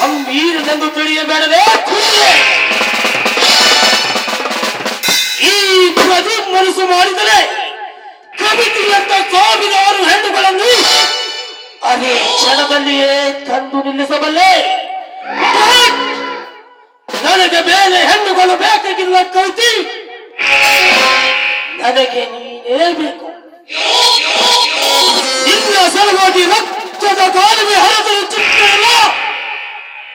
ಹಂಬೀರನೆಂದು ತಿಳಿಯಬೇಡವೇ ಈ ಪ್ರತಿ ಮನಸ್ಸು ಮಾಡಿದರೆ ಕವಿತೆಯಂತ ಸಾವಿರಾರು ಹೆಣ್ಣುಗಳನ್ನು ಅದೇ ಕ್ಷಣದಲ್ಲಿಯೇ ತಂದು ನಿಲ್ಲಿಸಬಲ್ಲೆ. ನನಗೆ ಬೇರೆ ಹೆಣ್ಣುಗಳು ಬೇಕಾಗಿಲ್ಲ ಕವಿತಿ ನನಗೆ ನೀನೇ ಬೇಕು. ಇಲ್ಲ ಸಲುವಾಗಿ ರಕ್ತದ ಕಾಲುವೆ ಹರಿದರೂ ಚಿಕ್ಕಲ್ಲ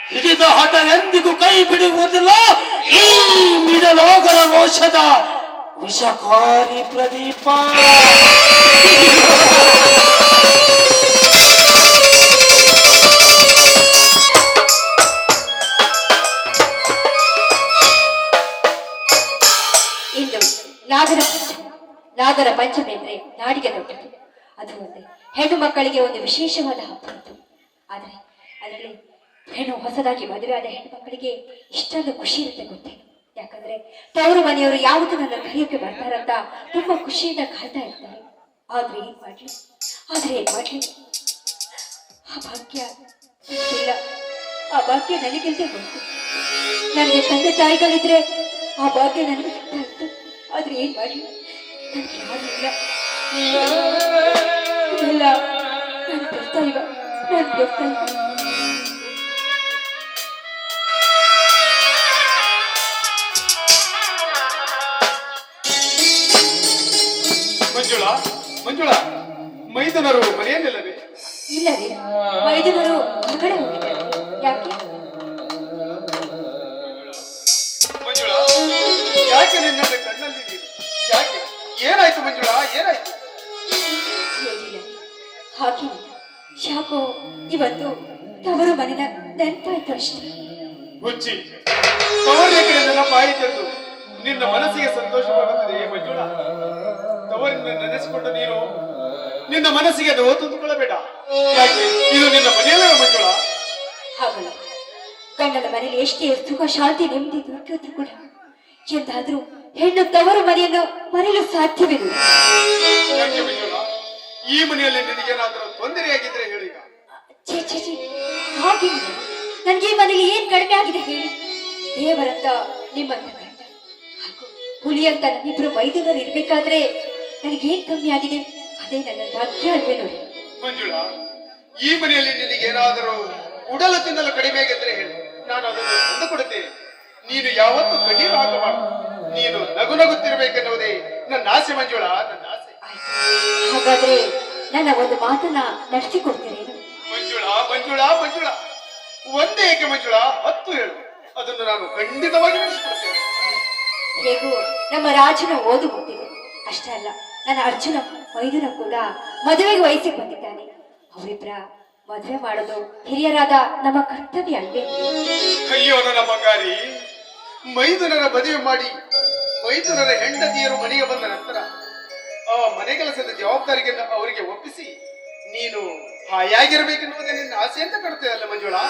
ಹಿಡಿದ ಹಠ ಎಂದಿಗೂ ಕೈ ಬಿಡುವುದಿಲ್ಲ. ಈ ಮಿಡಲೋಗರ ರೋಷದ ವಿಷಕಾರಿ ಪ್ರದೀಪ. ನಾಗರ ನಾಗರ ಪಂಚಮಿ ಅಂದ್ರೆ ನಾಡಿಗೆ ದೊಡ್ಡದು. ಅದು ಹೆಣ್ಣು ಮಕ್ಕಳಿಗೆ ಒಂದು ವಿಶೇಷವಾದ ಹಬ್ಬ ಆದರೆ ಅದರಲ್ಲಿ ಹೆಣ್ಣು ಹೊಸದಾಗಿ ಮದುವೆಯಾದ ಹೆಣ್ಣು ಮಕ್ಕಳಿಗೆ ಇಷ್ಟೊಂದು ಖುಷಿ ಇರುತ್ತೆ ಗೊತ್ತೇ? ಯಾಕಂದ್ರೆ ತವರು ಮನೆಯವರು ಯಾವತ್ತೂ ನನ್ನ ಕರೆಯೋಕೆ ಬರ್ತಾರಂತ ತುಂಬಾ ಖುಷಿಯಿಂದ ಕಾಯ್ತಾ ಇರ್ತಾರೆ. ಆದ್ರೆ ಏನ್ ಮಾಡ್ಲಿ? ಆದ್ರೆ ಏನ್ ಮಾಡ್ಲಿ? ಆ ಭಾಗ್ಯ ಇಲ್ಲ. ಆ ಭಾಗ್ಯ ನನಗಿಲ್ದೆ ಹೋಯ್ತು ನನಗೆ ತಂದೆ ತಾಯಿಗಳಿದ್ರೆ ಆ ಭಾಗ್ಯ ನನಗೆ ಸಿಗ್ತಾ ಆದ್ರೆ ಏನ್ ಮಾಡಿ ನನಗೆ ಯಾರು ಇಲ್ಲ. ಇಲ್ಲ. ನಾನು ಬರ್ತಾ ನಾನು ಬರ್ತಾ ಮಂಜುಳಾ ಮಂಜುಳಾ ಮೈದನರು ಮನೆಯಲ್ಲಿಲ್ಲವೇ ಇಲ್ಲ ಮೈದನರು ಹೊರಗಡೆ ಹೋಗಿದ್ದಾರೆ ಯಾಕೆ? ಮಂಜುಳಾ ಯಾಕೆ ನಿನ್ನ ಕಣ್ಣಲ್ಲಿ ನೀರು ಯಾಕೆ? ಏನಾಯ್ತು ಮಂಜುಳಾ ಏನಾಯ್ತು? ಏನಿಲ್ಲ. ಹಾಗೇನಿಲ್ಲ ಯಾಕೋ ಇವತ್ತು ತವರು ಮನೆನ ನೆನಪಾಯ್ತು ಅಷ್ಟೇ. ಹುಚ್ಚಿ ತವರಿನ ಕಡೆ ನೆನಪಾಯಿತೆಂದು ನಿನ್ನ ಮನಸ್ಸಿಗೆ ಸಂತೋಷವಾಗುತ್ತದೆ ಮಂಜುಳಾ? ನೆನೆಸಿಕೊಂಡು ನೀನು ನಿನ್ನ ಮನಸ್ಸಿಗೆ ನೋವು ತಂದುಕೊಳ್ಳಬೇಡ ಇದು ನಿನ್ನ ಮನೆಯಲ್ಲ ಮಂಜುಳ. ಹಾಗಲ್ಲ. ಗಂಡನ ಮನೆಯಲ್ಲಿ ಎಷ್ಟೇ ಸುಖ ಶಾಂತಿ ನೆಮ್ಮದಿ ದೊರಕಿದ್ರು ಕೂಡ ಎಂದಾದ್ರೂ ಹೆಣ್ಣು ತವರು ಮನೆಯನ್ನು ಮರೆಯಲು ಸಾಧ್ಯವಿಲ್ಲ. ಈ ಮನೆಯಲ್ಲಿ ನಿನಗೇನಾದರೂ ತೊಂದರೆಯಾಗಿದ್ರೆ ಹೇಳಿ ಛೇ ಛೇ ಛೇ. ಹಾಗೇನಿಲ್ಲ ನನಗೆ ಈ ಮನೇಲಿ ಏನ್ ಕಡಿಮೆ ಆಗಿದೆ ಹೇಳಿ. ದೇವರಂತ ನಿಮ್ಮಂತ ಗಂಡ. ಹಾಗೂ ಹುಲಿ ಅಂತ ನನ್ನಿಬ್ರು ಮೈದುನರು ಇರ್ಬೇಕಾದ್ರೆ ನನಗೇನ್ ಕಮ್ಮಿ ಆಗಿದೆ ಅದೇ ನನ್ನ ಭಾಗ್ಯ ಅಲ್ವೇ ನೋಡಿ ಮಂಜುಳಾ ಈ ಮನೆಯಲ್ಲಿ ನಿನಗೇನಾದರೂ ಉಡಲ ತಿನ್ನಲು ಕಡಿಮೆ ಆಗಿದ್ರೆ ಹೇಳು. ನಾನು ಅದನ್ನು ತಂದು ಕೊಡುತ್ತೇನೆ. ನೀನು ಯಾವತ್ತೂ ಕಣ್ಣೀರು ಹಾಕಬಾರದು. ನೀನು ನಗು ನಗುತ್ತಿರಬೇಕೆನ್ನುವುದೇ ನನ್ನ ಆಸೆ ಮಂಜುಳಾ ನನ್ನ ಆಸೆ. ಹಾಗಾದ್ರೆ ನನ್ನ ಒಂದು ಮಾತನ್ನ ನಡೆಸಿಕೊಡ್ತೀರೇನು ಮಂಜುಳಾ ಮಂಜುಳಾ ಮಂಜುಳಾ. ಒಂದೇ ಏಕೆ ಮಂಜುಳಾ? ಹತ್ತು ಹೇಳು. ಅದನ್ನು ನಾನು ಖಂಡಿತವಾಗಿ ನಡೆಸಿಕೊಡ್ತೇನೆ. ಹೇಗೂ ನಮ್ಮ ರಾಜನ ಓದು ಮುಟ್ಟಿದೆ. ಅಷ್ಟೇ ಅಲ್ಲ ನನ್ನ ಅರ್ಜುನ ವೈದ್ಯನ ಕೂಡ ಮದುವೆಗೆ ವಯಸ್ಸಿಗೆ ಬಂದಿದ್ದಾನೆ. ಅವರಿಬ್ಬರ ಮದುವೆ ಮಾಡೋದು ಹಿರಿಯರಾದ ನಮ್ಮ ಕರ್ತವ್ಯ ಅಲ್ವೇ? ಅಯ್ಯೋ ನನ್ನ ಬಂಗಾರಿ ಮೈದುನರ ಮದುವೆ ಮಾಡಿ ಮೈದುನರ ಹೆಂಡತಿಯರು ಮನೆಗೆ ಬಂದ ನಂತರ ಆ ಮನೆ ಕೆಲಸದ ಜವಾಬ್ದಾರಿಗೆ ಅವರಿಗೆ ಒಪ್ಪಿಸಿ ನೀನು ಹಾಯಾಗಿರ್ಬೇಕೆನ್ನುವುದೇ ನಿನ್ನ ಆಸೆ ಅಂತ ಕಾಣುತ್ತೆ ಅಲ್ಲ ಮಂಜುಳಾ?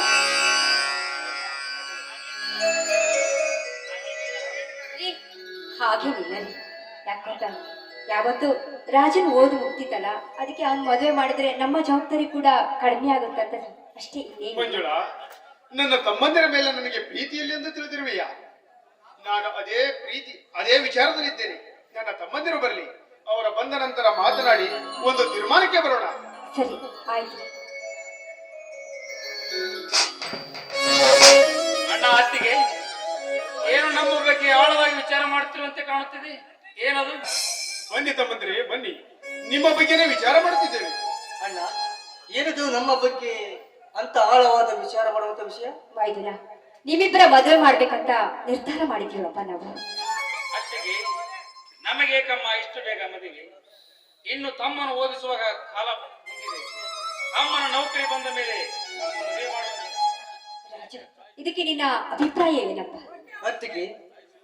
ಹಾಗೇನಿಲ್ಲ ರೀ ಗೊತ್ತಾ ಯಾವತ್ತು ರಾಜನ್ ಓದು ಮುಗ್ತಿತ್ತಲ್ಲ ಅದಕ್ಕೆ ಅವ್ನ್ ಮದುವೆ ಮಾಡಿದ್ರೆ ನಮ್ಮ ಜವಾಬ್ದಾರಿ ಕೂಡ ಕಡಿಮೆ ಆಗುತ್ತಂತ ಅಷ್ಟೇ ಮಂಜುಳ ಮಂಜುಳಾ ನನ್ನ ತಮ್ಮಂದಿರ ಮೇಲೆ ನನಗೆ ಪ್ರೀತಿಯಲ್ಲಿ ಎಂದು ತಿಳಿದಿರುವೆಯ? ನಾನು ಅದೇ ಪ್ರೀತಿ ಅದೇ ವಿಚಾರದಲ್ಲಿದ್ದೇನೆ. ನನ್ನ ತಮ್ಮಂದಿರು ಬರಲಿ ಅವರ ಬಂದ ನಂತರ ಮಾತನಾಡಿ ಒಂದು ತೀರ್ಮಾನಕ್ಕೆ ಬರೋಣ. ಸರಿ ಆಯ್ತು. ಅಣ್ಣ ಅತ್ತಿಗೆ ಏನು ನಮ್ಮ ಬಗ್ಗೆ ಆಳವಾಗಿ ವಿಚಾರ ಮಾಡ್ತಿರುವಂತೆ ಕಾಣುತ್ತಿದೆ? ಏನದು ಬನ್ನಿ ತಮ್ಮಂದ್ರೆ ಬನ್ನಿ. ನಿಮ್ಮ ಬಗ್ಗೆನೇ ವಿಚಾರ ಮಾಡುತ್ತಿದ್ದೇವೆ. ಅಣ್ಣ ಏನದು ನಮ್ಮ ಬಗ್ಗೆ ಅಂತ ಆಳವಾದ ವಿಚಾರ ಮಾಡುವಂತ ವಿಷಯ? ಮೈದುನ ನಿಮ್ಮಿಬ್ಬರ ಮದುವೆ ಮಾಡ್ಬೇಕಂತ ನಿರ್ಧಾರ ಮಾಡಿದ್ದೀವಪ್ಪ ನಾವು. ಅತ್ತಿಗೆ ನಮಗೇಕಮ್ಮ ಇಷ್ಟು ಬೇಗ ಮದುವೆ. ಇನ್ನು ತಮ್ಮನ್ನು ಓದಿಸುವಾಗ ಕಾಲ ಬಂದಿದೆ ತಮ್ಮನ ನೌಕರಿ ಬಂದ ಮೇಲೆ ಮದುವೆ ಮಾಡುವುದು ರಾಜು ಇದಕ್ಕೆ ನಿನ್ನ ಅಭಿಪ್ರಾಯ ಏನಪ್ಪ? ಅತ್ತಿಗೆ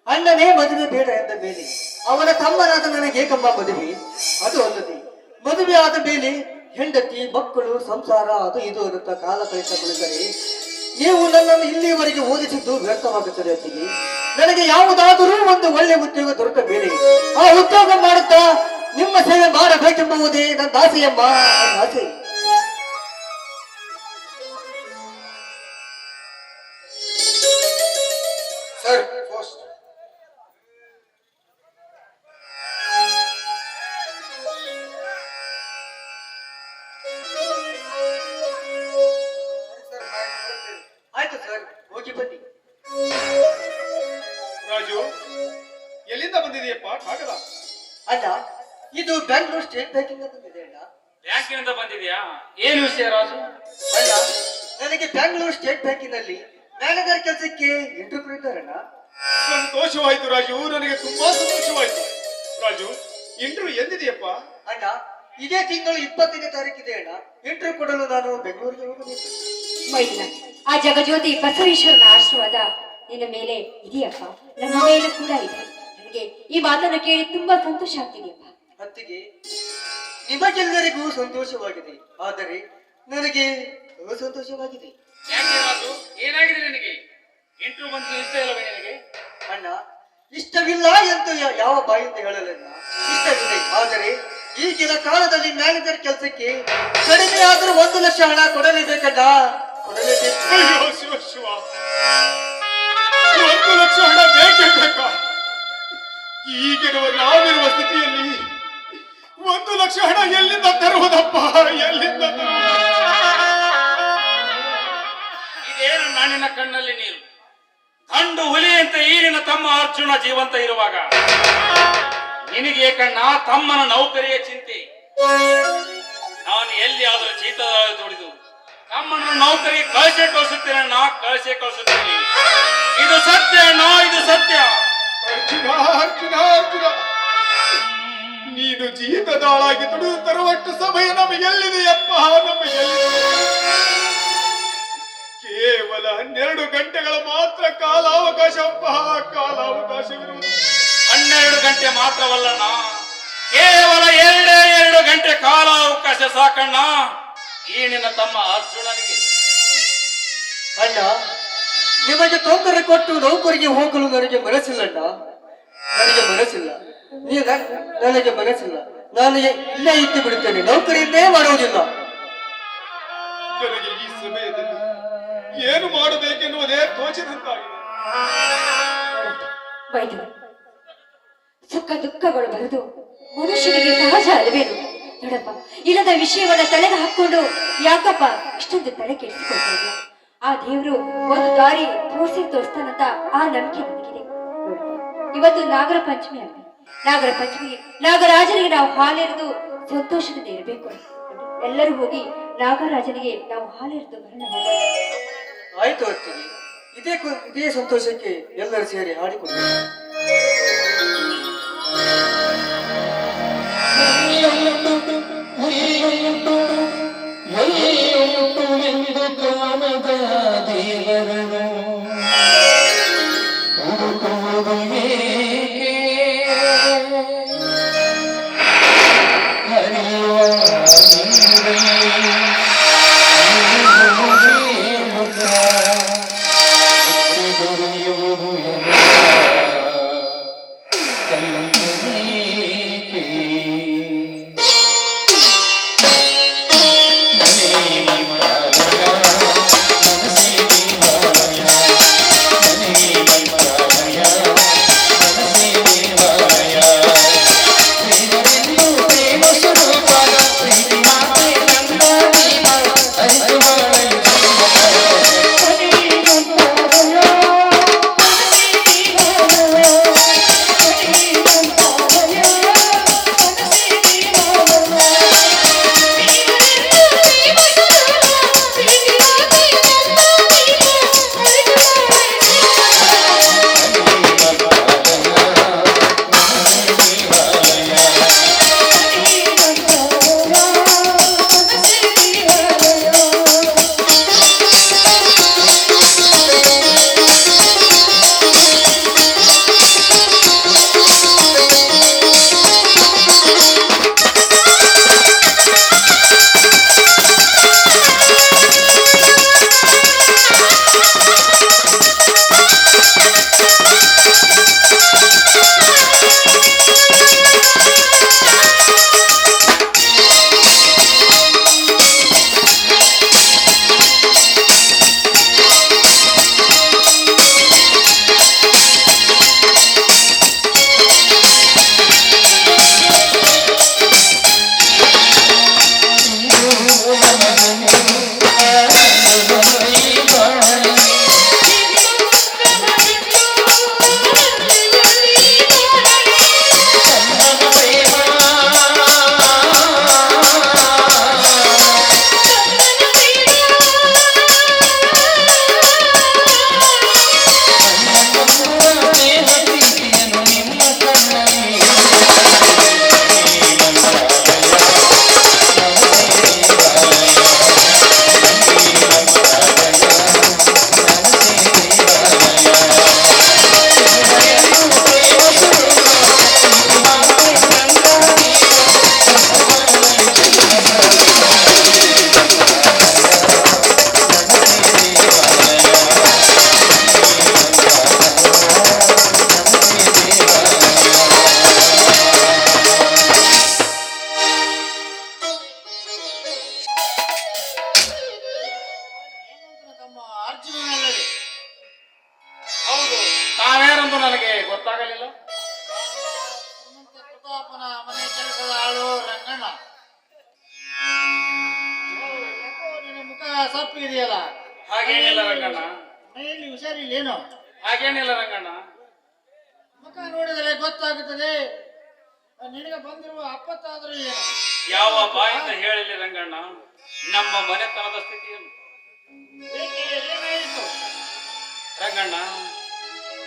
ಅಣ್ಣನೇ ಮದುವೆ ಬೇಡ ಎಂದ ಮೇಲೆ ಅವನ ತಮ್ಮನಾದ ನನಗೆ ಏಕಮ್ಮ ಮದುವೆ. ಅದು ಅಲ್ಲದೆ ಮದುವೆ ಆದ ಮೇಲೆ ಹೆಂಡತಿ, ಮಕ್ಕಳು, ಸಂಸಾರ, ಅದು ಇದು ಅನ್ನುತ್ತ ಕಾಲ ಕಳಿತ ಕುಳಿತರೆ. ನೀವು ನನ್ನನ್ನು ಇಲ್ಲಿಯವರೆಗೆ ಓದಿಸಿದ್ದು ವ್ಯರ್ಥವಾಗುತ್ತದೆ ಅಂತೀವಿ ನನಗೆ ಯಾವುದಾದರೂ ಒಂದು ಒಳ್ಳೆ ಉದ್ಯೋಗ ದೊರಕಬೇಡಿ ಆ ಉದ್ಯೋಗ ಮಾಡುತ್ತಾ ನಿಮ್ಮ ಸೇವೆ ಮಾಡಬೇಕೆಂಬುವುದೇ ನನ್ನ ಆಸೆಯಮ್ಮ. ಆಸೆ. ಸರ್ ಬ್ಯಾಂಗ್ಳೂರ್ ಸ್ಟೇಟ್ ಬ್ಯಾಂಕಿನಲ್ಲಿ ಮ್ಯಾನೇಜರ್ ಕೆಲಸಕ್ಕೆ ಇಂಟರ್ವ್ಯೂ ಇದ್ದಾರಣ್ಣ ಸಂತೋಷವಾಯ್ತು ರಾಜು ನನಗೆ ತುಂಬಾ ಸಂತೋಷವಾಯ್ತು. ರಾಜು ಇಂಟರ್ವ್ಯೂ ಎಂದಿದೆಯಪ್ಪ? ಅಣ್ಣ ಇದೇ ತಿಂಗಳು ಇಪ್ಪತ್ತನೇ ತಾರೀಕಿದೆ ಅಣ್ಣ. ಇಂಟರ್ವ್ಯೂ ಕೊಡಲು ನಾನು ಬೆಂಗಳೂರಿಗೆ ಹೋಗಬೇಕು. ಮೈದಿನ ಆ ಜಗಜ್ಯೋತಿ ಬಸವೇಶ್ವರನ ಆಶೀರ್ವಾದ ನಿನ್ನ ಮೇಲೆ ಇದೆಯಪ್ಪ? ನಮ್ಮ ಮೇಲೆ ಕೂಡ ಇದೆ. ನನಗೆ ಈ ಮಾತನ್ನು ಕೇಳಿ ತುಂಬಾ ಸಂತೋಷ ಆಗ್ತಿದೆಯಪ್ಪ. ಅತ್ತಿಗೆ ನಿಮಗೆಲ್ಲರಿಗೂ ಸಂತೋಷವಾಗಿದೆ. ಆದರೆ ನನಗೆ ಯಾಕೆ ರಾಜು ಏನಾಗಿದೆ ನಿನಗೆ? ಎಂಟು ಮಂದಿ ಇಷ್ಟ ಇಲ್ಲವೇ ನಿನಗೆ? ಅಣ್ಣ ಇಷ್ಟವಿಲ್ಲ ಎಂದು ಯಾವ ಬಾಯಿಂದ ಹೇಳಲಣ್ಣ ಇಷ್ಟವಿದೆ. ಆದರೆ ಈಗಿನ ಕಾಲದಲ್ಲಿ ಮ್ಯಾನೇಜರ್ ಕೆಲಸಕ್ಕೆ ಕಡಿಮೆ ಆದರೂ ಒಂದು ಲಕ್ಷ ಹಣ ಕೊಡಲೇಬೇಕಣ್ಣ. ಕೊಡಲೇಬೇಕು. ಅಯ್ಯೋ ಶಿವ ಶಿವ. ಒಂದು ಲಕ್ಷ ಹಣ ಬೇಕೇ ಬೇಕಾ? ಈಗಿರುವ ನಾವಿರುವ ಸ್ಥಿತಿಯಲ್ಲಿ ಒಂದು ಲಕ್ಷ ಹಣ ಎಲ್ಲಿಂದ ತರುವುದಪ್ಪ? ಎಲ್ಲಿಂದ ಇದೇನು ನಾನಿನ ಕಣ್ಣಲ್ಲಿ ನೀರು? ಗಂಡು ಹುಲಿಯಂತೆ ನಿನ್ನ ತಮ್ಮ ಅರ್ಜುನ ಜೀವಂತ ಇರುವಾಗ. ನಿನಗೆ ಕಣ್ಣ, ತಮ್ಮನ ನೌಕರಿಯ ಚಿಂತೆ. ನಾನು ಎಲ್ಲಿ ಆದರೂ ಚೀತ ದುಡಿದು ತಮ್ಮನ ನೌಕರಿ ಕಳಿಸೇ ಕಳಿಸುತ್ತೇನೆ, ನಾ ಕಳಿಸೇ ಕಳಿಸುತ್ತೇನೆ. ಇದು ಸತ್ಯ, ನಾ ಇದು ಸತ್ಯ. ಅರ್ಜುನ ಅರ್ಜುನ. ನೀನು ಜೀತದಾಳಾಗಿ ದುಡಿದು ತರುವಷ್ಟು ಸಮಯ ನಮಗೆಲ್ಲಿದೆಯಪ್ಪ? ನಮಗೆಲ್ಲಿದೆ? ಕೇವಲ ಹನ್ನೆರಡು ಗಂಟೆಗಳ ಮಾತ್ರ ಕಾಲಾವಕಾಶ ಕಾಲಾವಕಾಶವಿರುವುದು ಹನ್ನೆರಡು ಗಂಟೆ ಮಾತ್ರವಲ್ಲಣ್ಣ ಕೇವಲ ಎರಡೇ ಎರಡು ಗಂಟೆ ಕಾಲಾವಕಾಶ ಸಾಕಣ್ಣ. ಈ ನಿನ್ನ ತಮ್ಮ ಅರ್ಜುನನಿಗೆ. ಅಣ್ಣ ನಿಮಗೆ ತೊಂದರೆ ಕೊಟ್ಟು ನೌಕರಿಗೆ ಹೋಗಲು ನನಗೆ ಮನಸ್ಸಿಲ್ಲಣ್ಣ ನನಗೆ ಮನಸ್ಸಿಲ್ಲ. ನೀವು ನನಗೆ ಮನಸ್ಸಿಲ್ಲ. ನಾನು ಇಲ್ಲೇ ಇದ್ದು ಬಿಡುತ್ತೇನೆ. ನೌಕರಿಯನ್ನೇ ಮಾಡುವುದಿಲ್ಲ. ನನಗೆ ಈ ಸಮಯದಲ್ಲಿ ಏನು ಮಾಡಬೇಕೆನ್ನುವುದೇ ತೋಚಿದಂತಾಗಿದೆ. ಸುಖ ದುಃಖಗಳು ಬರೆದು ಮನುಷ್ಯನಿಗೆ ಸಹಜ ಅಲ್ವೇನು ನೋಡಪ್ಪ, ಇಲ್ಲದ ವಿಷಯವನ್ನ ತಲೆಗೆ ಹಾಕೊಂಡು ಯಾಕಪ್ಪ ಇಷ್ಟೊಂದು ತಲೆ ಕೆಡಿಸಿಕೊಳ್ತಾ ಆ ದೇವರು ಒಂದು ದಾರಿ ತೋರಿಸಿ ತೋರಿಸ್ತಾನಂತ ಆ ನಂಬಿಕೆ ನನಗಿದೆ. ಇವತ್ತು ನಾಗರ ಪಂಚಮಿ ಅಲ್ವೇ ನಾಗರ ಪಂಚಮಿ ನಾಗರಾಜನಿಗೆ ನಾವು ಹಾಲೆರೆದು ಸಂತೋಷದಿಂದ ಇರಬೇಕು. ಎಲ್ಲರೂ ಹೋಗಿ ನಾಗರಾಜನಿಗೆ ನಾವು ಹಾಲೆರೆದು ಹೋಗೋಣ. ಆಯ್ತು ಅತ್ತಿಗೆ ಇದೇ ಇದೇ ಸಂತೋಷಕ್ಕೆ ಎಲ್ಲರೂ ಸೇರಿ ಹಾಡಿಕೊಂಡು. Thank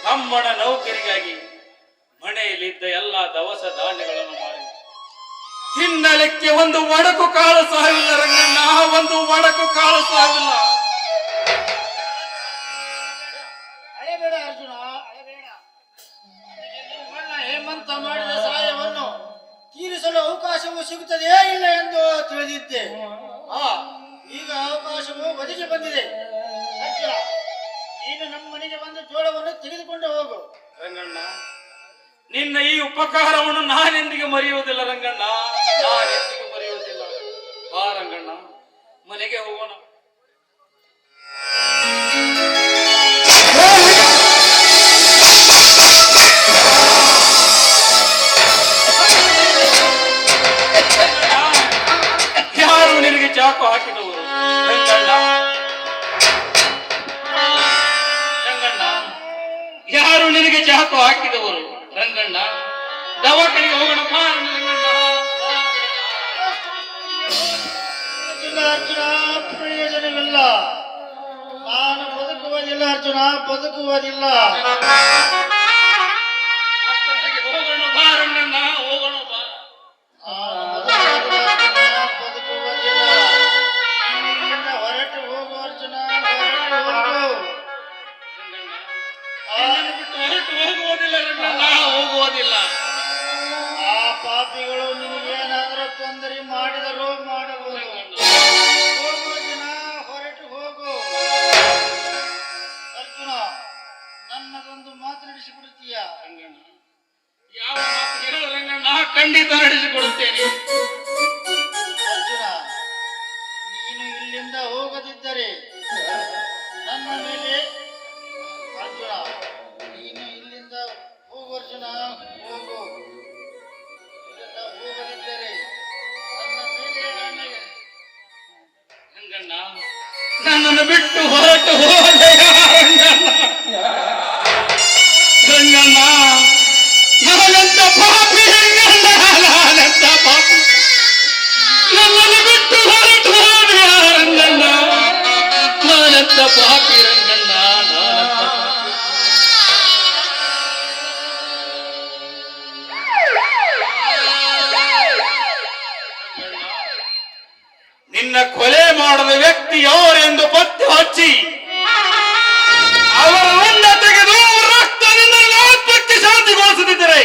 ತಮ್ಮನ ನೌಕರಿಗಾಗಿ ಮನೆಯಲ್ಲಿದ್ದ ಎಲ್ಲ ದವಸ ಧಾನ್ಯಗಳನ್ನು ಮಾಡಿ ತಿನ್ನಲಿಕ್ಕೆ ಒಂದು ಒಡಕು ಕಾಳು ಇಲ್ಲ ರಂಗಣ್ಣ. ಒಂದು ಒಡಕು ಕಾಳು ಸಹವಿಲ್ಲ ಅಳೆಬೇಡ ಅರ್ಜುನ ಅಳೆಬೇಡ ನಿನಗೆ ನಿಮ್ಮಣ್ಣ ಹೇಮಂತ ಮಾಡಿದ ಸಹಾಯವನ್ನು ತೀರಿಸಲು ಅವಕಾಶವು ಸಿಗುತ್ತದೆಯೇ ಇಲ್ಲ ಎಂದು ತಿಳಿದಿದ್ದೆ. ಆ ಈಗ ಅವಕಾಶವು ಒದಗಿ ಬಂದಿದೆ. ಅರ್ಜುನ ನೀನು ನಮ್ಮ ಮನೆಗೆ ಬಂದು ಜೋಳವನ್ನು ತೆಗೆದುಕೊಂಡು ಹೋಗು. ರಂಗಣ್ಣ, ನಿನ್ನ ಈ ಉಪಕಾರವನ್ನು ನಾನೆಂದಿಗೆ ಮರೆಯುವುದಿಲ್ಲ ರಂಗಣ್ಣ. ನಾನೆಂದಿಗೆ ಮರೆಯುವುದಿಲ್ಲ. ಬಾ ರಂಗಣ್ಣ, ಮನೆಗೆ ಹೋಗೋಣ. ನಿನಗೆ ಹಾಕಿದವರು ರಂಗಣ್ಣ. ದವಾಖಾನೆಗೆ ಹೋಗೋಣಪ್ಪ ಪ್ರಯೋಜನವಿಲ್ಲ. ನಾನು ಬದುಕುವುದಿಲ್ಲ ಅರ್ಜುನ ಬದುಕುವುದಿಲ್ಲ. ಹೋಗೋಣ ಬಾ ರಂಗಣ್ಣ ಹೋಗೋಣ ಬಾ. ಖಂಡಿತ ನಡೆಸಿಕೊಡುತ್ತೇನೆ ಮಾಡದ ವ್ಯಕ್ತಿ ಯಾರೆಂದು ಪತ್ತೆ ಹಚ್ಚಿ ಅವರ ಒಂದ ತೆಗೆದು ರಕ್ತದಿಂದ ಆತ್ಮಕ್ಕೆ ಶಾಂತಿಗೊಳಿಸದಿದ್ದರೆ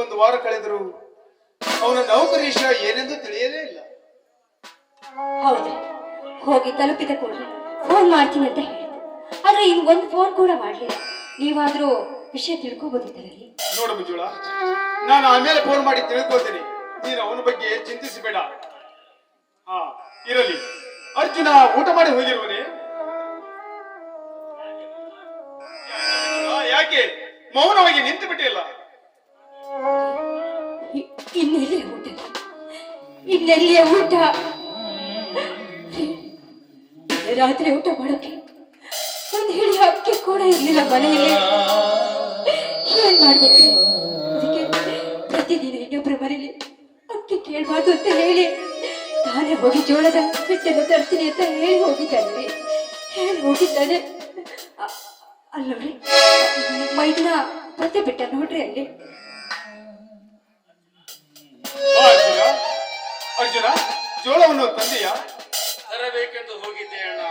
ಒಂದು ವಾರ ಕಳೆದರು ಅವನ ನೌಕರೀಶ ಏನೆಂದು ತಿಳಿಯಲೇ ಇಲ್ಲ. ಹೌದು ಹೋಗಿ ತಲುಪಿದ ಕೂಡಲೇ ಫೋನ್ ಮಾಡ್ತೀನಿ ಅಂತ ಆದ್ರೆ ಇನ್ನು ಒಂದು ಫೋನ್ ಕೂಡ ಮಾಡಲಿಲ್ಲ. ನೀವಾದ್ರೂ ವಿಷಯ ತಿಳ್ಕೊಬೋದಿದ್ದರಲ್ಲಿ ನೋಡು ಮುಜೋಳ ನಾನು ಆಮೇಲೆ ಫೋನ್ ಮಾಡಿ ತಿಳ್ಕೊತೀನಿ ನೀನು ಅವನ ಬಗ್ಗೆ ಚಿಂತಿಸಬೇಡ. ಹಾ ಇರಲಿ. ಅರ್ಜುನ ಊಟ ಮಾಡಿ ಹೋಗಿರುವನೇ? ಯಾಕೆ? ಮೌನವಾಗಿ ನಿಂತು ಬಿಟ್ಟಿಲ್ಲ ಇ- ಇನ್ನೆಲ್ಲಿಯ ಊಟ ಇನ್ನೆಲ್ಲಿಯ ಊಟ ರಾತ್ರಿ ಊಟ ಮಾಡೋಕೆ ಒಂದು ಹಿಡಿ ಅಕ್ಕಿ ಕೂಡ ಇರಲಿಲ್ಲ ಮನೆಯಲ್ಲಿ. ಏನ್ ಮಾಡ್ಬೇಕು? ಅದಕ್ಕೆ ಪ್ರತಿದಿನ ಇನ್ನೊಬ್ರ ಮನೇಲಿ ಅಕ್ಕಿ ಕೇಳ್ಬಾರ್ದು ಅಂತ ಹೇಳಿ ತಾನೇ ಹೋಗಿ ಜೋಳದ ಹಿಟ್ಟನ್ನು ತರ್ತೀನಿ ಅಂತ ಹೇಳಿ ಹೋಗಿದ್ದಾನೆ. ಹೇಳಿ ಹೋಗಿದ್ದಾನೆ. ಅಲ್ಲವ್ರಿ ಮೈದನ ಮತ್ತೆ ಬಿಟ್ಟ ನೋಡ್ರಿ ಅಲ್ಲಿ. ಅರ್ಜುನ ಜೋಳವನ್ನು ತಂದೆಯ? ತರಬೇಕೆಂದು ಹೋಗಿದ್ದೆ ಅಣ್ಣ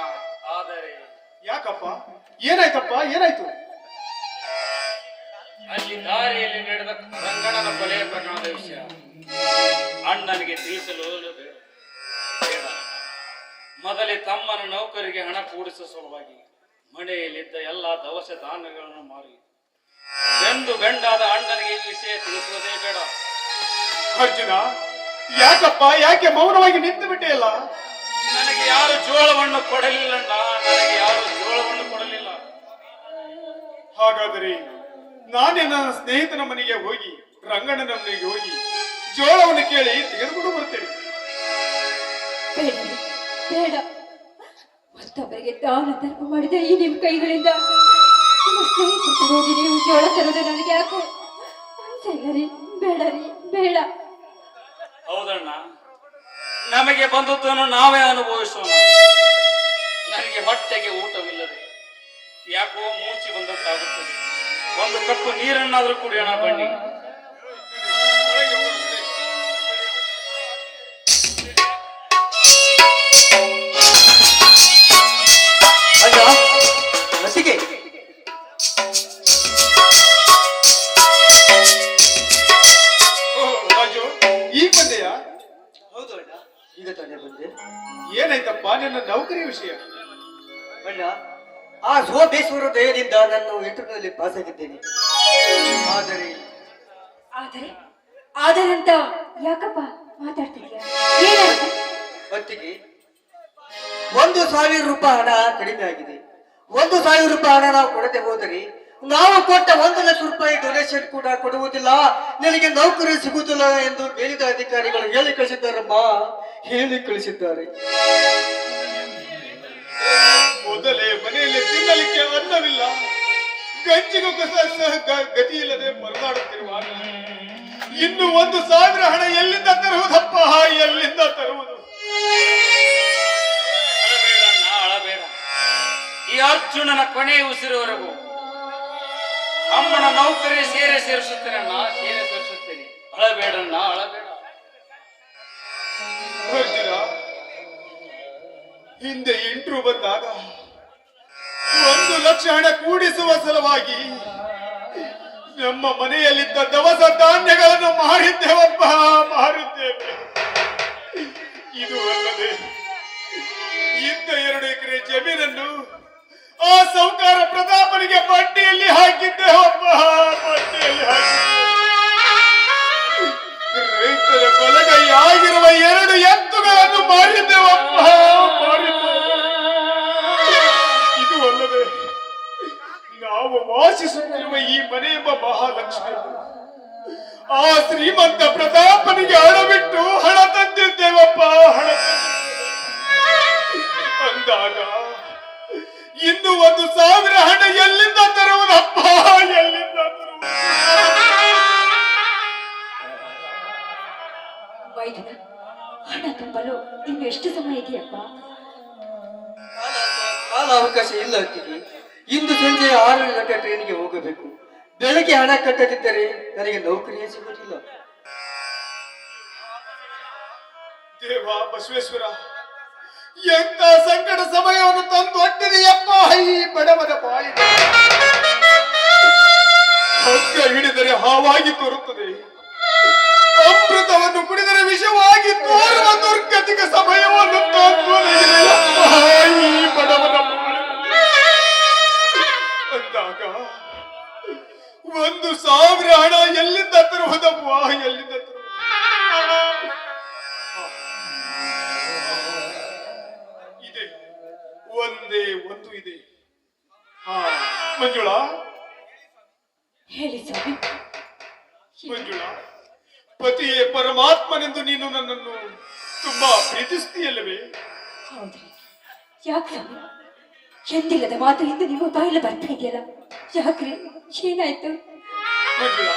ಆದರೆ ಯಾಕಪ್ಪ? ಏನಾಯ್ತಪ್ಪ? ಏನಾಯ್ತು? ಅಲ್ಲಿ ದಾರಿಯಲ್ಲಿ ನಡೆದ ರಂಗಣನ ಕೊಲೆಯ ಪ್ರಕರಣದ ವಿಷಯ. ಅಣ್ಣನಿಗೆ ತಿಳಿಸಲು ಬೇಡ. ಮೊದಲೇ ತಮ್ಮನ ನೌಕರಿಗೆ ಹಣ ಕೂಡಿಸುವ ಸಲುವಾಗಿ ಮನೆಯಲ್ಲಿದ್ದ ಎಲ್ಲ ದವಸ ಧಾನ್ಯಗಳನ್ನು ಮಾರಿ. ಬೆಂದು ಬೆಂಡಾದ ಅಣ್ಣನಿಗೆ ಈ ವಿಷಯ ತಿಳಿಸುವುದೇ ಬೇಡ. ಅರ್ಜುನ ಯಾಕಪ್ಪ? ಯಾಕೆ ಮೌನವಾಗಿ ನಿಂತು ಬಿಟ್ಟೆಯಲ್ಲ ನನಗೆ ಯಾರು ಜೋಳವನ್ನು ಕೊಡಲಿಲ್ಲಣ್ಣ ನನಗೆ ಯಾರು ಜೋಳವನ್ನು ಕೊಡಲಿಲ್ಲ. ಹಾಗಾದರೆ ನಾನೇ ನನ್ನ ಸ್ನೇಹಿತನ ಮನೆಗೆ ಹೋಗಿ ರಂಗಣ್ಣನ ಮನೆಗೆ ಹೋಗಿ ಜೋಳವನ್ನು ಕೇಳಿ ತೆಗೆದುಕೊಂಡು ಬರ್ತೇನೆ ಬೇಡ ಬೇಡ. ಮತ್ತೊಬ್ಬರಿಗೆ ದಾನ ಧರ್ಮ ಮಾಡಿದ ಈ ನಿಮ್ಮ ಕೈಗಳಿಂದ. ನಿಮ್ಮ ಸ್ನೇಹಿತರು ಹೋಗಿ ನೀವು ಜೋಳ ತರೋದು ನನಗೆ ಯಾಕೋ ಬೇಡ ರೀ ಬೇಡ. ನಮಗೆ ಬಂದದ್ದನ್ನು ನಾವೇ ಅನುಭವಿಸೋಣ. ನನಗೆ ಹೊಟ್ಟೆಗೆ ಊಟವಿಲ್ಲದೆ ಯಾಕೋ ಮೂಚಿ ಬಂದಂತಾಗುತ್ತದೆ. ಒಂದು ಕಪ್ಪು ನೀರನ್ನಾದರೂ ಕುಡಿಯೋಣ ಬನ್ನಿ. ಅಣ್ಣ ಈಗ ತಾನೇ ಬಂದೆ. ಏನಾಯ್ತಪ್ಪ ನಿನ್ನ ನೌಕರಿ ವಿಷಯ? ಅಣ್ಣ ಆ ಸೋಮೇಶ್ವರ ದಯದಿಂದ ನಾನು ಇಂಟರ್ನಲ್ಲಿ ಪಾಸ್ ಆಗಿದ್ದೇನೆ ಆದರೆ? ಆದರೆ? ಆದರಂತ ಯಾಕಪ್ಪ ಮಾತಾಡ್ತಿದ್ಯಾ ಏನಾಯ್ತು? ಹೊತ್ತಿಗೆ ಒಂದು ಸಾವಿರ ರೂಪಾಯಿ ಹಣ ಕಡಿಮೆ ಆಗಿದೆ. ಒಂದು ಸಾವಿರ ರೂಪಾಯಿ ಹಣ ನಾವು ಕೊಡದೆ ಹೋದರೆ ನಾವು ಕೊಟ್ಟ ಒಂದು ಲಕ್ಷ ರೂಪಾಯಿ ಡೊನೇಷನ್ ಕೂಡ ಕೊಡುವುದಿಲ್ಲ. ನಿನಗೆ ನೌಕರಿ ಸಿಗುವುದಿಲ್ಲ ಎಂದು ಮೇಲಿದ ಅಧಿಕಾರಿಗಳು ಹೇಳಿ ಕಳಿಸಿದ್ದಾರಮ್ಮ. ಹೇಳಿ ಕಳಿಸಿದ್ದಾರೆ. ಮೊದಲೇ ಮನೆಯಲ್ಲಿ ತಿನ್ನಲಿಕ್ಕೆ ಅನ್ನವಿಲ್ಲ. ಗಂಜಿಗೂ ಕಸ ಸಹ ಗ- ಗತಿ ಇಲ್ಲದೆ ಪರದಾಡುತ್ತಿರುವಾಗ ಇನ್ನು ಒಂದು ಸಾವಿರ ಹಣ ಎಲ್ಲಿಂದ ತರುವುದಪ್ಪ ಎಲ್ಲಿಂದ ತರುವುದು? ಈ ಅರ್ಜುನನ ಕೊನೆ ಉಸಿರುವರೆಗೂ ಅಮ್ಮನ ನೌಕರಿ ಸೇರೆ ಸೇರಿಸುತ್ತೇನೆ ನಾ ಸೇರೆ ಸೇರಿಸುತ್ತೇನೆ. ಅಳಬೇಡಣ್ಣ ಅಳಬೇಡ. ಹಿಂದೆ ಇಂಟ್ರು ಬಂದಾಗ ಒಂದು ಲಕ್ಷ ಹಣ ಕೂಡಿಸುವ ಸಲುವಾಗಿ ನಮ್ಮ ಮನೆಯಲ್ಲಿದ್ದ ದವಸ ಧಾನ್ಯಗಳನ್ನು ಮಾರಿದ್ದೇವಪ್ಪ, ಮಾರಿದ್ದೇವೆ. ಇದು ಅಲ್ಲದೆ ಇದ್ದ ಎರಡು ಎಕರೆ ಜಮೀನನ್ನು ಆ ಸೌಕಾರ ಪ್ರತಾಪನಿಗೆ ಬಡ್ಡಿಯಲ್ಲಿ ಹಾಕಿದ್ದೇವಪ್ಪ ಬಡ್ಡಿಯಲ್ಲಿ ಹಾಕಿದ್ದೇವೆ. ರೈತರ ಬಲಗೈಯಾಗಿರುವ ಎರಡು ಎತ್ತುಗಳನ್ನು ಮಾಡಿದ್ದೇವಪ್ಪ ಇದು ಅಲ್ಲದೆ ನಾವು ವಾಸಿಸುತ್ತಿರುವ ಈ ಮನೆ ಎಂಬ ಮಹಾಲಕ್ಷ್ಮಿ. ಆ ಶ್ರೀಮಂತ ಪ್ರತಾಪನಿಗೆ ಹಣವಿಟ್ಟು ಹಣ ತಂದಿದ್ದೇವಪ್ಪ, ಹಣ. ಅಂದಾಗ ಇನ್ನು ಒಂದು ಸಾವಿರ ಹಣ ಎಲ್ಲಿಂದ ತರುವುದಪ್ಪ ಎಲ್ಲಿಂದ ತರುವುದು? ವೈದ್ಯನ ಹಣ ತುಂಬಲು ಇನ್ನು ಎಷ್ಟು ಸಮಯ ಇದೆಯಪ್ಪ? ಕಾಲ ಅವಕಾಶ ಇಲ್ಲ ಅಂತೀನಿ ಇಂದು ಸಂಜೆ ಆರು ಗಂಟೆ ಟ್ರೈನ್ಗೆ ಹೋಗಬೇಕು. ಬೆಳಗ್ಗೆ ಹಣ ಕಟ್ಟದಿದ್ದರೆ ನನಗೆ ನೌಕರಿಯೇ ಸಿಗುವುದಿಲ್ಲ. ದೇವ ಬಸವೇಶ್ವರ ಎಂತ ಸಂಕಟ ಸಮಯವನ್ನು ತಂದು ಒಟ್ಟಿದೆಯಪ್ಪ ಈ ಬಡವನ ಹಗ್ಗ ಹಿಡಿದರೆ ಹಾವಾಗಿ ತೋರುತ್ತದೆ. ಅಮೃತವನ್ನು ಕುಡಿದರೆ ವಿಷವಾಗಿ ತೋರುವ ದುರ್ಗತಿಕ ಯಾಕೆ ಸ್ವಾಮಿ ಎಂದಿಲ್ಲದ ಮಾತು ಇಂದು ನೀವು ಬಾಯಿಲ ಬರ್ತಾ ಇದೆಯಲ್ಲ ಯಾಕ್ರಿ? ಏನಾಯ್ತು? ಮಂಜುಳಾ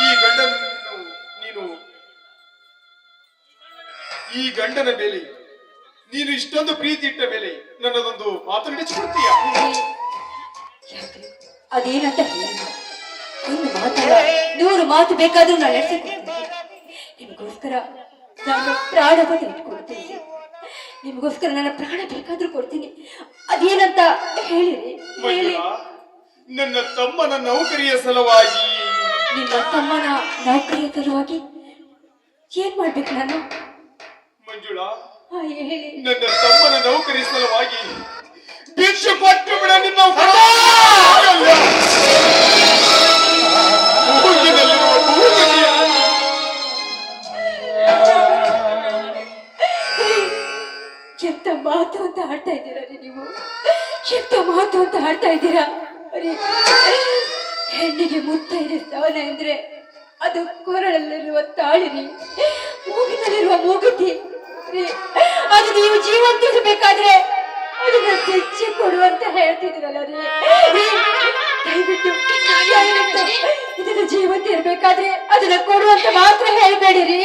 ಈ ಗಂಡನನ್ನು ನೀನು ಈ ಗಂಡನ ಮೇಲೆ ನೀನು ಇಷ್ಟೊಂದು ಪ್ರೀತಿ ಇಟ್ಟ ಮೇಲೆ ನನ್ನದೊಂದು ಮಾತು ನಡೆಸಿಕೊಡ್ತೀಯ? ಯಾಕ್ರಿ? ಅದೇನಂತ ಹೇಳಿ? ಒಂದು ಮಾತಲ್ಲ ನೂರು ಮಾತು ಬೇಕಾದ್ರೂ ನಾನು ನಡೆಸಿಕೊಡ್ತೀನಿ. ನಿಮಗೋಸ್ಕರ ನಾನು ಪ್ರಾಣವನ್ನು ಇಟ್ಕೊಡ್ತೀನಿ ನಿಮಗೋಸ್ಕರ ನನ್ನ ಪ್ರಾಣ ಬೇಕಾದ್ರೂ ಕೊಡ್ತೀನಿ. ಅದೇನಂತ ಹೇಳಿರಿ ಹೇಳಿ. ಮಂಜುಳಾ ನನ್ನ ತಮ್ಮನ ನೌಕರಿಯ ಸಲುವಾಗಿ. ನಿಮ್ಮ ತಮ್ಮನ ನೌಕರಿಯ ಸಲುವಾಗಿ ಏನ್ ಮಾಡ್ಬೇಕು ನಾನು? ಮಂಜುಳಾ ಹೇಳಿ ನನ್ನ ತಮ್ಮನ ನೌಕರಿ ಸಲುವಾಗಿ ಭಿಕ್ಷೆ ಕೊಟ್ಟು ಬಿಡ ನಿನ್ನ ಮಾತು ಅಂತ ಆಡ್ತಾ ಇದ್ದೀರಾ ರೀ ನೀವು? ಎಂತ ಮಾತು ಅಂತ ಆಡ್ತಾ ಇದ್ದೀರಾ? ಹೆಣ್ಣಿಗೆ ಹೆಣ್ಣಿಗೆ ಮುತ್ತೈದೆ ಸ್ಥಾನ ಅಂದ್ರೆ ಅದು ಕೊರಳಲ್ಲಿರುವ ತಾಳಿರಿ ಮೂಗಿನಲ್ಲಿರುವ ಮೂಗುತಿ ರೀ, ಅದು ನೀವು ಜೀವಂತಿಸಬೇಕಾದ್ರೆ ಅದನ್ನ ತೆಚ್ಚಿ ಕೊಡುವಂತ ಹೇಳ್ತಿದ್ದೀರಲ್ಲ ರೀ. ರೀ, ದಯವಿಟ್ಟು ಇದನ್ನ ಜೀವಂತ ಇರ್ಬೇಕಾದ್ರೆ ಅದನ್ನ ಕೊಡುವಂತ ಮಾತ್ರ ಹೇಳ್ಬೇಡಿರಿ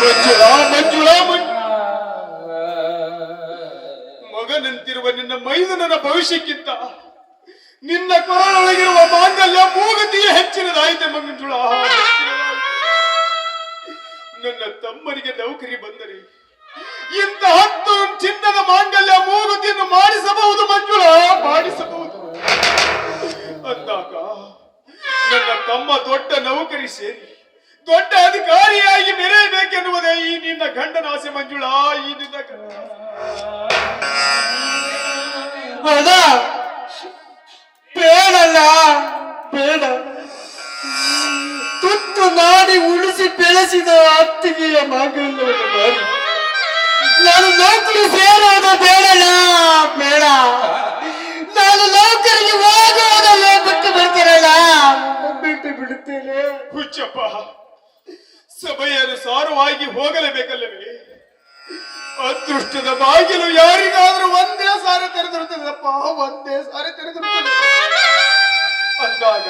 ಮಂಜುಳಾ ಮಂಜುಳಾ ಮಂಜು ಮಗನಂತಿರುವ ನಿನ್ನ ಮೈದನನ ಭವಿಷ್ಯಕ್ಕಿಂತ ನಿನ್ನ ಕೊರಳೊಳಗಿರುವ ಮಾಂಗಲ್ಯ ಮೂಗತಿಯ ಹೆಚ್ಚಿನದಾಯಿತೆ ಹೆಚ್ಚಿನದಾಯಿತೆ. ನನ್ನ ತಮ್ಮನಿಗೆ ನೌಕರಿ ಬಂದರೆ ಇಂತ ಹತ್ತು ಚಿನ್ನದ ಮಾಂಗಲ್ಯ ಮೂಗತಿಯನ್ನು ಮಾಡಿಸಬಹುದು ಮಂಜುಳ, ಮಾಡಿಸಬಹುದು ಅಂದಾಗ ನನ್ನ ತಮ್ಮ ದೊಡ್ಡ ನೌಕರಿ ಸೇರಿ ದೊಡ್ಡ ಅಧಿಕಾರಿಯಾಗಿ ನೆರೆಯಬೇಕೆನ್ನುವುದೇ ಈ ನಿನ್ನ ಗಂಡನ ಆಸೆ ಮಂಜುಳಾ, ಈ ನಿನ್ನ ಬೆಳೆಸಿದ ಅತ್ತಿಗೆಯ ಮಗಲು ನಾನು ನೌಕರಿ ಸೇರೋದು ಬೇಡಣ ಬೇಡ. ನಾನು ನೌಕರಿಗೆ ಹೋಗುವಾಗ ಬಿಟ್ಟು ಬರ್ತೀರಲ್ಲ ಬಿಟ್ಟು ಬಿಡುತ್ತೇನೆ. ಹುಚ್ಚಪ್ಪ ಸಭೆಯನುಸಾರವಾಗಿ ಹೋಗಲೇಬೇಕಲ್ಲವೇ? ಅದೃಷ್ಟದ ಬಾಗಿಲು ಯಾರಿಗಾದ್ರೂ ಒಂದೇ ಸಾರಿ ತೆರೆದಿರುತ್ತದಪ್ಪ ಒಂದೇ ಸಾರಿ ತೆರೆದಿರುತ್ತದೆ ಅಂದಾಗ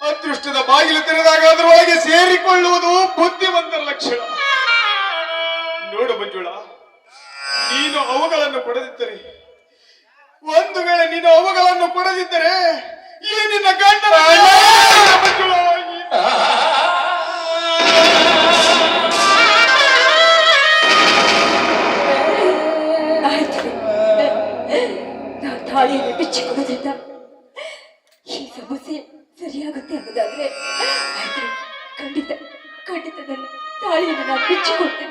ಅದೃಷ್ಟದ ಬಾಗಿಲು ತೆರೆದಾಗ ಅದರೊಳಗೆ ಸೇರಿಕೊಳ್ಳುವುದು ಬುದ್ಧಿವಂತರ ಲಕ್ಷಣ ನೋಡು ಮಂಜುಳ ನೀನು ಅವುಗಳನ್ನು ಕೊಡದಿದ್ದರೆ ಒಂದು ವೇಳೆ ನೀನು ಅವುಗಳನ್ನು ಕೊಡದಿದ್ದರೆ ಈ ನಿನ್ನ ಗಂಡನ ಮಂಜುಳ, ಕೊಡುತ್ತಿದ್ದ ತಾಳಿಯನ್ನು ನಾನು ಬಿಚ್ಚಿಕೊಡ್ತೇನೆ ಬಿಚ್ಚಿಕೊಡ್ತೇನೆ.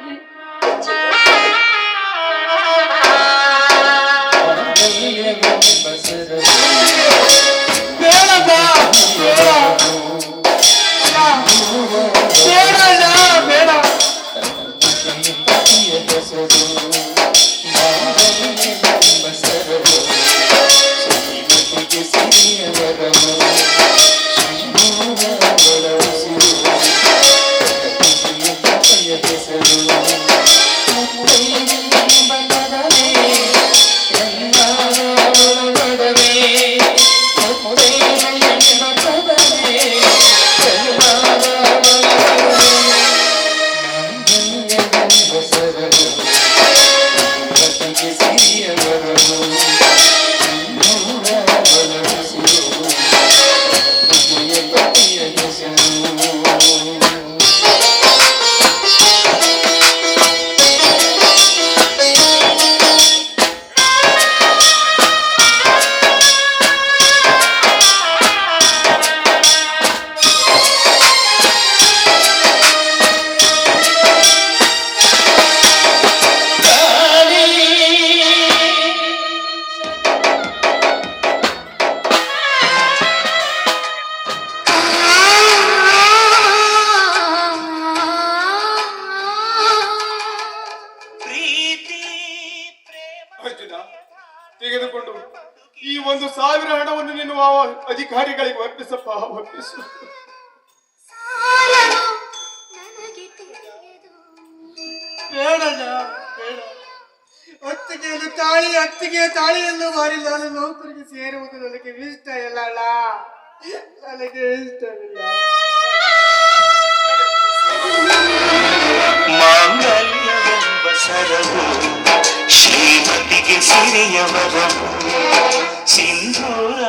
ಅತ್ತಿಗೆ ತಾಳಿಯನ್ನು ಮಾರಿ ನಾನು ನೌಕರಿಗೆ ಸೇರುವುದು ನನಗೆ ಇಷ್ಟ ಇಲ್ಲ ಅಣ್ಣ ನನಗೆ ಇಷ್ಟವಿಲ್ಲ. ಮಾಂಗಲ್ಯವೆಂಬ ಸರವು ಶ್ರೀಮತಿಗೆ ಸಿರಿಯವರ ಸಿಂಧೂರ